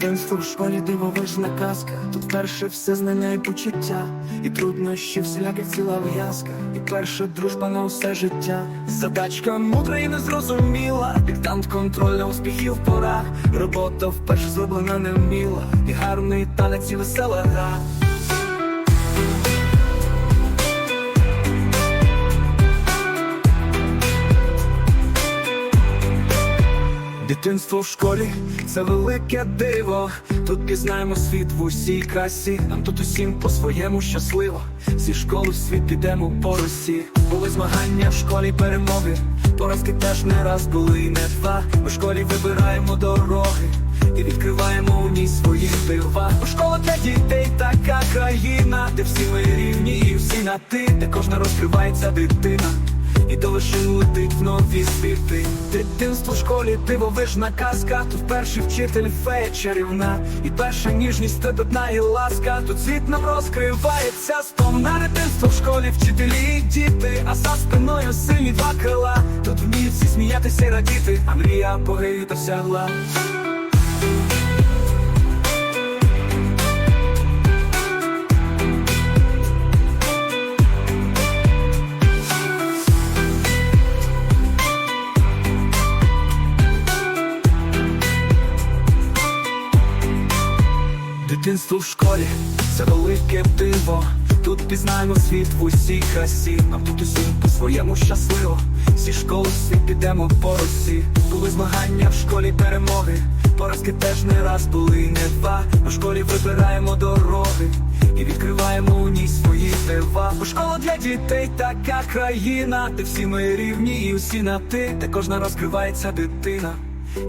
Дитинство в школі дивовижна казка, тут перше все знання і почуття, і труднощі всіляких ціла в'язка, і перша дружба на усе життя. Задачка мудра і незрозуміла, диктант контроля успіхів в порах, робота вперше зроблена неміла, і гарний танець і весела гра. Дитинство в школі це велике диво. Тут пізнаємо світ в усій красі. Нам тут усім по-своєму щасливо. Зі школи в світ підемо по росі. Були змагання в школі перемоги. Поразки теж не раз були не два. У школі вибираємо дороги і відкриваємо у ній свої дива. У школа для дітей така країна, де всі ми рівні і всі на ти, де кожна розкривається дитина. І до вершин летить в нові світи. Дитинство в школі дивовижна казка. Тут перший вчитель фея чарівна. І перша ніжність трепетна і ласка. Тут світ нам розкривається. Сповна дитинство в школі вчителі і діти. А за спиною сильні два крила. Тут вміють всі сміятися і радіти. А мрія апогею досягла Дитинство в школі це велике диво. Тут пізнаємо світ в усій красі. Нам тут усім по-своєму щасливо. Зі школи всі підемо по росі. Були змагання в школі перемоги. Поразки теж не раз були, не два. У школі вибираємо дороги і відкриваємо у ній свої дива. Бо школа для дітей така країна, де всі ми рівні і усі на ти, де кожна розкривається дитина.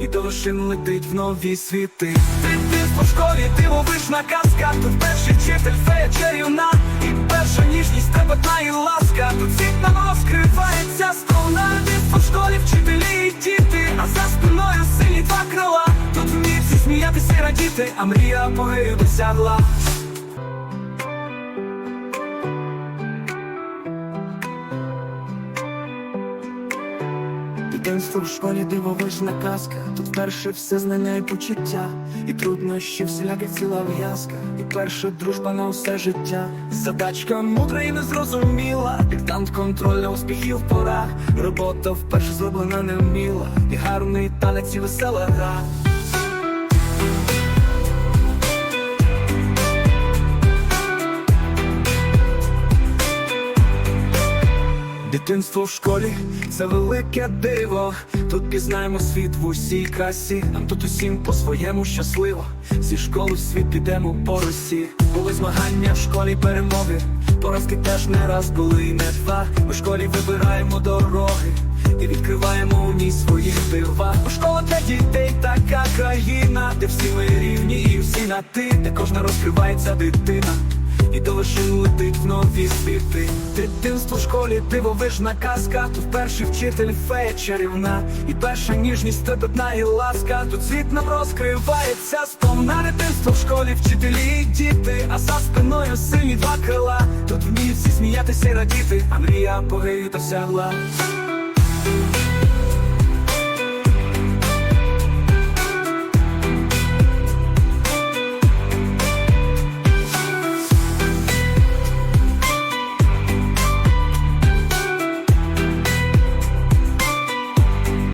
І до вершин летить в нові світи. Дитинство по школі ти ловиш на казка. Тут перший вчитель фея чарівна І перша ніжність трепетна і ласка. Тут світ нам розкривається сповна Дитинство по школі вчителі і діти, а за спиною сині два крила. Тут вміють всі сміятися і радіти, а мрія апогею досягла. Дитинство в школі дивовижна казка. Тут перше все знання і почуття, і труднощі всіляки ціла в'язка, і перша дружба на усе життя. Задачка мудра і незрозуміла, диктант контроля успіхів в порах. Робота вперше зроблена невміла, і гарний танець і весела гра. Дитинство в школі це велике диво. Тут пізнаємо світ в усій красі. Нам тут усім по-своєму щасливо. Зі школи в світ підемо по росі. Були змагання в школі перемоги. Поразки теж не раз були і не два. У школі вибираємо дороги і відкриваємо у ній свої дива. У школа для дітей така країна, де всі ми рівні і всі на ти, де кожна розкривається дитина. Вершин летить в нові світи. Дитинство в школі дивовижна казка. Тут перший вчитель фея чарівна. І перша ніжність трепетна і ласка. Тут світ нам розкривається. Сповна дитинство в школі вчителі і діти. А за спиною сильні два крила. Тут вміють всі сміятися і радіти. А мрія апогею досягла